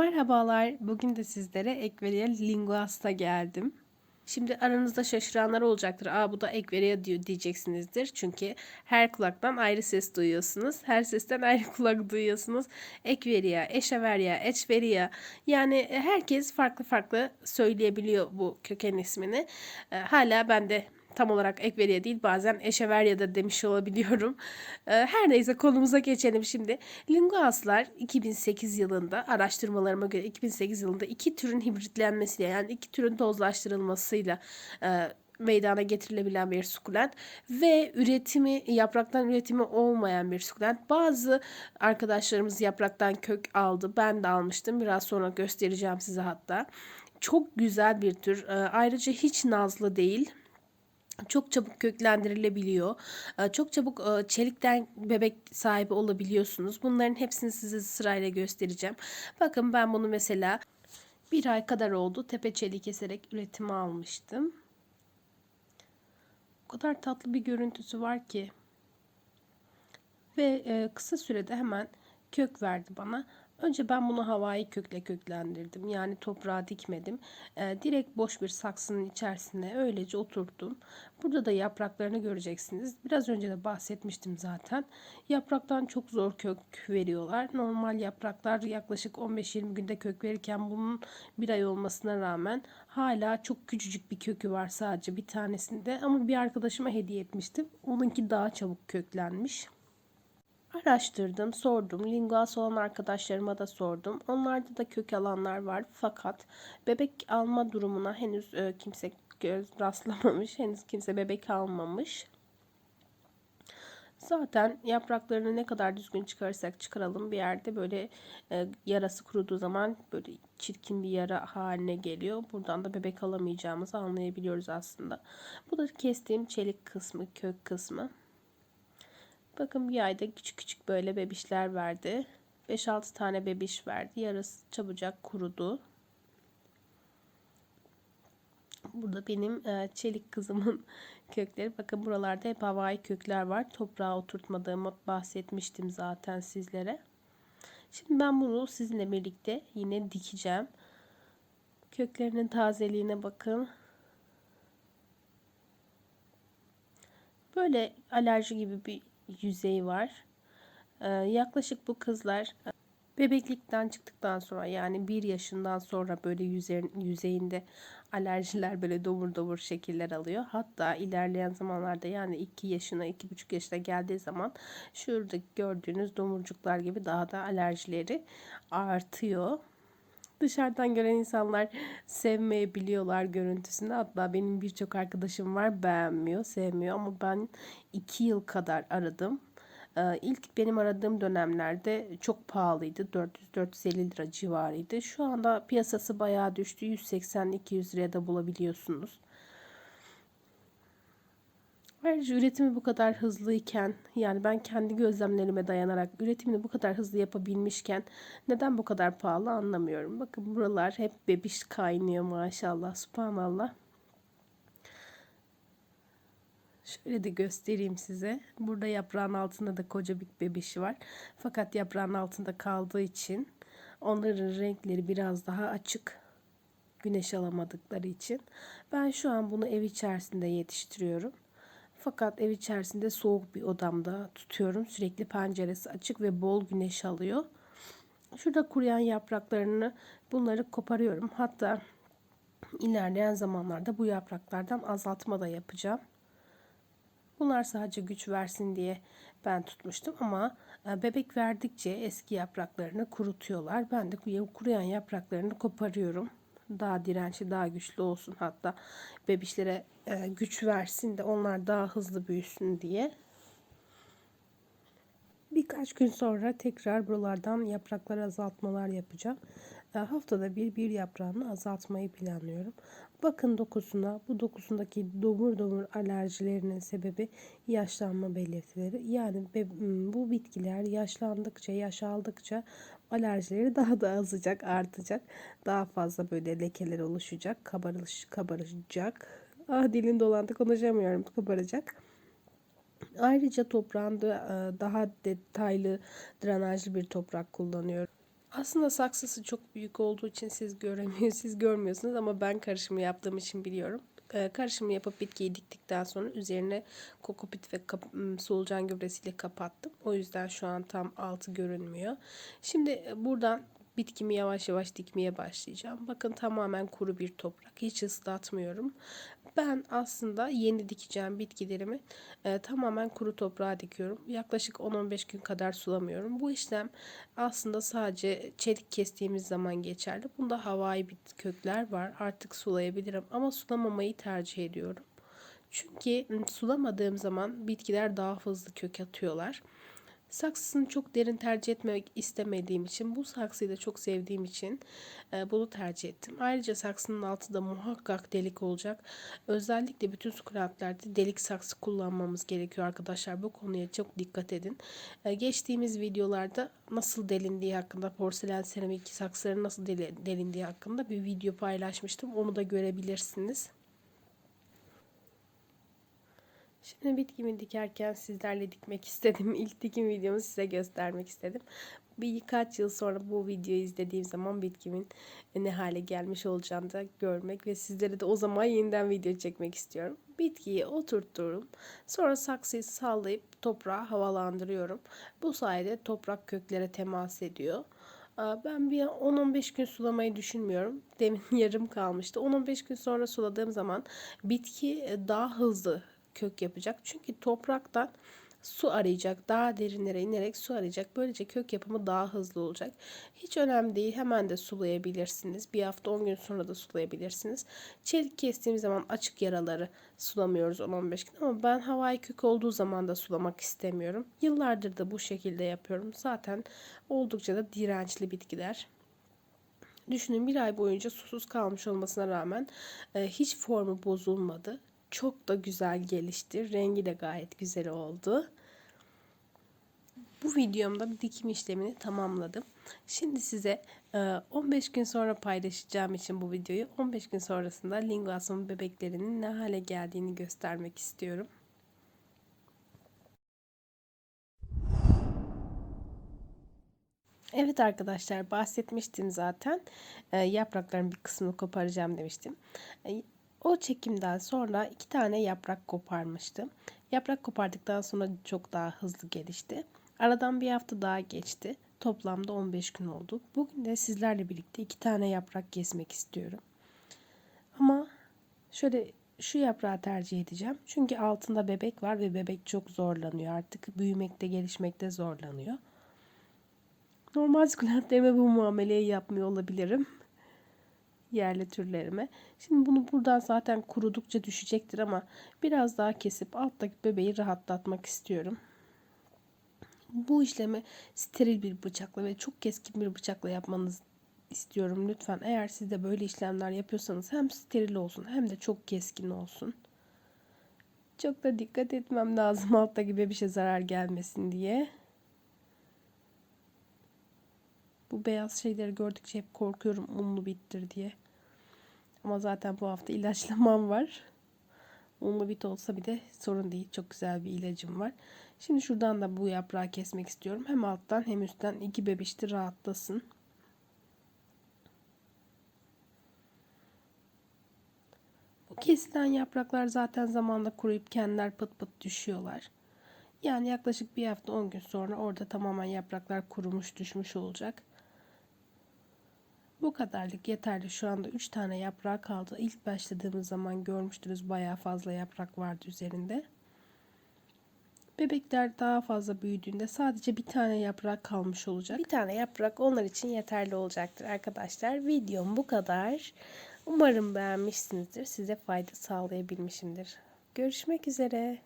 Merhabalar. Bugün de sizlere Ekveria linguasta geldim. Şimdi aranızda şaşıranlar olacaktır. Aa bu da Ekveria diyor diyeceksinizdir. Çünkü her kulaktan ayrı ses duyuyorsunuz. Her sesten ayrı kulak duyuyorsunuz. Ekveria, Eşeveria, Eçveria. Yani herkes farklı farklı söyleyebiliyor bu köken ismini. Ee, hala ben de tam olarak Ekveria değil bazen Eşeverya da demiş olabiliyorum. Ee, her neyse konumuza geçelim şimdi. Linguaslar 2008 yılında araştırmalarıma göre 2008 yılında iki türün hibritlenmesiyle yani iki türün tozlaştırılmasıyla e, meydana getirilebilen bir sukulent ve üretimi yapraktan üretimi olmayan bir sukulent. Bazı arkadaşlarımız yapraktan kök aldı. Ben de almıştım. Biraz sonra göstereceğim size hatta. Çok güzel bir tür. E, ayrıca hiç nazlı değil çok çabuk köklendirilebiliyor. Ee, Çok çabuk e, çelikten bebek sahibi olabiliyorsunuz. Bunların hepsini size sırayla göstereceğim. Bakın ben bunu mesela bir ay kadar oldu. Tepe çeliği keserek üretime almıştım. O kadar tatlı bir görüntüsü var ki. Ve e, kısa sürede hemen kök verdi bana. Önce ben bunu havai kökle köklendirdim. Yani toprağa dikmedim. Ee, direkt boş bir saksının içerisine öylece oturttum. Burada da yapraklarını göreceksiniz. Biraz önce de bahsetmiştim zaten. Yapraktan çok zor kök veriyorlar. Normal yapraklar yaklaşık 15-20 günde kök verirken bunun bir ay olmasına rağmen hala çok küçücük bir kökü var sadece bir tanesinde. Ama bir arkadaşıma hediye etmiştim. Onunki daha çabuk köklenmiş. Araştırdım, sordum. Linguas olan arkadaşlarıma da sordum. Onlarda da kök alanlar var. Fakat bebek alma durumuna henüz e, kimse göz rastlamamış. Henüz kimse bebek almamış. Zaten yapraklarını ne kadar düzgün çıkarırsak çıkaralım bir yerde böyle e, yarası kuruduğu zaman böyle çirkin bir yara haline geliyor. Buradan da bebek alamayacağımızı anlayabiliyoruz aslında. Bu da kestiğim çelik kısmı, kök kısmı. Bakın bir ayda küçük küçük böyle bebişler verdi. 5-6 tane bebiş verdi. Yarısı çabucak kurudu. Burada benim e, çelik kızımın kökleri. Bakın buralarda hep havai kökler var. Toprağa oturtmadığımı bahsetmiştim zaten sizlere. Şimdi ben bunu sizinle birlikte yine dikeceğim. Köklerinin tazeliğine bakın. Böyle alerji gibi bir yüzeyi var. Ee, yaklaşık bu kızlar e, bebeklikten çıktıktan sonra yani bir yaşından sonra böyle yüzeyin, yüzeyinde alerjiler böyle domur domur şekiller alıyor. Hatta ilerleyen zamanlarda yani 2 yaşına 2,5 yaşına geldiği zaman şurada gördüğünüz domurcuklar gibi daha da alerjileri artıyor. Dışarıdan gören insanlar sevmeyebiliyorlar görüntüsünü. Hatta benim birçok arkadaşım var beğenmiyor, sevmiyor ama ben iki yıl kadar aradım. Ee, ilk benim aradığım dönemlerde çok pahalıydı. 400-450 lira civarıydı. Şu anda piyasası bayağı düştü. 180-200 liraya da bulabiliyorsunuz. Ayrıca üretimi bu kadar hızlıyken yani ben kendi gözlemlerime dayanarak üretimini bu kadar hızlı yapabilmişken neden bu kadar pahalı anlamıyorum. Bakın buralar hep bebiş kaynıyor maşallah subhanallah. Şöyle de göstereyim size. Burada yaprağın altında da koca bir bebişi var. Fakat yaprağın altında kaldığı için onların renkleri biraz daha açık. Güneş alamadıkları için. Ben şu an bunu ev içerisinde yetiştiriyorum. Fakat ev içerisinde soğuk bir odamda tutuyorum. Sürekli penceresi açık ve bol güneş alıyor. Şurada kuruyan yapraklarını bunları koparıyorum. Hatta ilerleyen zamanlarda bu yapraklardan azaltma da yapacağım. Bunlar sadece güç versin diye ben tutmuştum ama e, bebek verdikçe eski yapraklarını kurutuyorlar. Ben de kuruyan yapraklarını koparıyorum. Daha dirençli, daha güçlü olsun. Hatta bebişlere e, güç versin de onlar daha hızlı büyüsün diye. Birkaç gün sonra tekrar buralardan yapraklar azaltmalar yapacağım. E, haftada bir bir yaprağını azaltmayı planlıyorum. Bakın dokusuna. Bu dokusundaki domur domur alerjilerinin sebebi yaşlanma belirtileri. Yani bu bitkiler yaşlandıkça, yaş aldıkça alerjileri daha da azacak, artacak. Daha fazla böyle lekeler oluşacak, kabarış, kabaracak. Ah dilim dolandı konuşamıyorum, kabaracak. Ayrıca toprağında daha detaylı drenajlı bir toprak kullanıyorum. Aslında saksısı çok büyük olduğu için siz göremiyor, siz görmüyorsunuz ama ben karışımı yaptığım için biliyorum. Ee, karışımı yapıp bitkiyi diktikten sonra üzerine kokopit ve kap- solucan gübresiyle kapattım. O yüzden şu an tam altı görünmüyor. Şimdi e, buradan bitkimi yavaş yavaş dikmeye başlayacağım. Bakın tamamen kuru bir toprak. Hiç ıslatmıyorum. Ben aslında yeni dikeceğim bitkilerimi e, tamamen kuru toprağa dikiyorum. Yaklaşık 10-15 gün kadar sulamıyorum. Bu işlem aslında sadece çelik kestiğimiz zaman geçerli. Bunda havai bit kökler var. Artık sulayabilirim ama sulamamayı tercih ediyorum. Çünkü sulamadığım zaman bitkiler daha hızlı kök atıyorlar. Saksısını çok derin tercih etmek istemediğim için bu saksıyı da çok sevdiğim için e, bunu tercih ettim. Ayrıca saksının altı da muhakkak delik olacak. Özellikle bütün sukulentlerde delik saksı kullanmamız gerekiyor arkadaşlar. Bu konuya çok dikkat edin. E, geçtiğimiz videolarda nasıl delindiği hakkında porselen seramik saksıların nasıl deli- delindiği hakkında bir video paylaşmıştım. Onu da görebilirsiniz. Şimdi bitkimi dikerken sizlerle dikmek istedim. İlk dikim videomu size göstermek istedim. Birkaç yıl sonra bu videoyu izlediğim zaman bitkimin ne hale gelmiş olacağını da görmek ve sizlere de o zaman yeniden video çekmek istiyorum. Bitkiyi oturtuyorum. Sonra saksıyı sallayıp toprağı havalandırıyorum. Bu sayede toprak köklere temas ediyor. Ben bir 10-15 gün sulamayı düşünmüyorum. Demin yarım kalmıştı. 10-15 gün sonra suladığım zaman bitki daha hızlı kök yapacak. Çünkü topraktan su arayacak. Daha derinlere inerek su arayacak. Böylece kök yapımı daha hızlı olacak. Hiç önemli değil. Hemen de sulayabilirsiniz. Bir hafta 10 gün sonra da sulayabilirsiniz. Çelik kestiğimiz zaman açık yaraları sulamıyoruz 10-15 gün ama ben havai kök olduğu zaman da sulamak istemiyorum. Yıllardır da bu şekilde yapıyorum. Zaten oldukça da dirençli bitkiler. Düşünün bir ay boyunca susuz kalmış olmasına rağmen e, hiç formu bozulmadı. Çok da güzel gelişti. Rengi de gayet güzel oldu. Bu videomda dikim işlemini tamamladım. Şimdi size e, 15 gün sonra paylaşacağım için bu videoyu 15 gün sonrasında linguasum bebeklerinin ne hale geldiğini göstermek istiyorum. Evet arkadaşlar bahsetmiştim zaten. E, yaprakların bir kısmını koparacağım demiştim. O çekimden sonra iki tane yaprak koparmıştım. Yaprak kopardıktan sonra çok daha hızlı gelişti. Aradan bir hafta daha geçti. Toplamda 15 gün oldu. Bugün de sizlerle birlikte iki tane yaprak kesmek istiyorum. Ama şöyle şu yaprağı tercih edeceğim. Çünkü altında bebek var ve bebek çok zorlanıyor. Artık büyümekte, gelişmekte zorlanıyor. Normal sukulentlerime bu muameleyi yapmıyor olabilirim. Yerli türlerime. Şimdi bunu buradan zaten kurudukça düşecektir ama biraz daha kesip alttaki bebeği rahatlatmak istiyorum. Bu işlemi steril bir bıçakla ve çok keskin bir bıçakla yapmanız istiyorum lütfen. Eğer siz de böyle işlemler yapıyorsanız hem steril olsun hem de çok keskin olsun. Çok da dikkat etmem lazım alttaki bebişe zarar gelmesin diye. Bu beyaz şeyleri gördükçe hep korkuyorum unlu bittir diye. Ama zaten bu hafta ilaçlamam var. Unlu bit olsa bir de sorun değil. Çok güzel bir ilacım var. Şimdi şuradan da bu yaprağı kesmek istiyorum. Hem alttan hem üstten iki bebişti rahatlasın. Bu kesilen yapraklar zaten zamanla kuruyup kendiler pıt pıt düşüyorlar. Yani yaklaşık bir hafta 10 gün sonra orada tamamen yapraklar kurumuş düşmüş olacak. Bu kadarlık yeterli. Şu anda 3 tane yaprağı kaldı. İlk başladığımız zaman görmüştünüz bayağı fazla yaprak vardı üzerinde. Bebekler daha fazla büyüdüğünde sadece bir tane yaprak kalmış olacak. Bir tane yaprak onlar için yeterli olacaktır arkadaşlar. Videom bu kadar. Umarım beğenmişsinizdir. Size fayda sağlayabilmişimdir. Görüşmek üzere.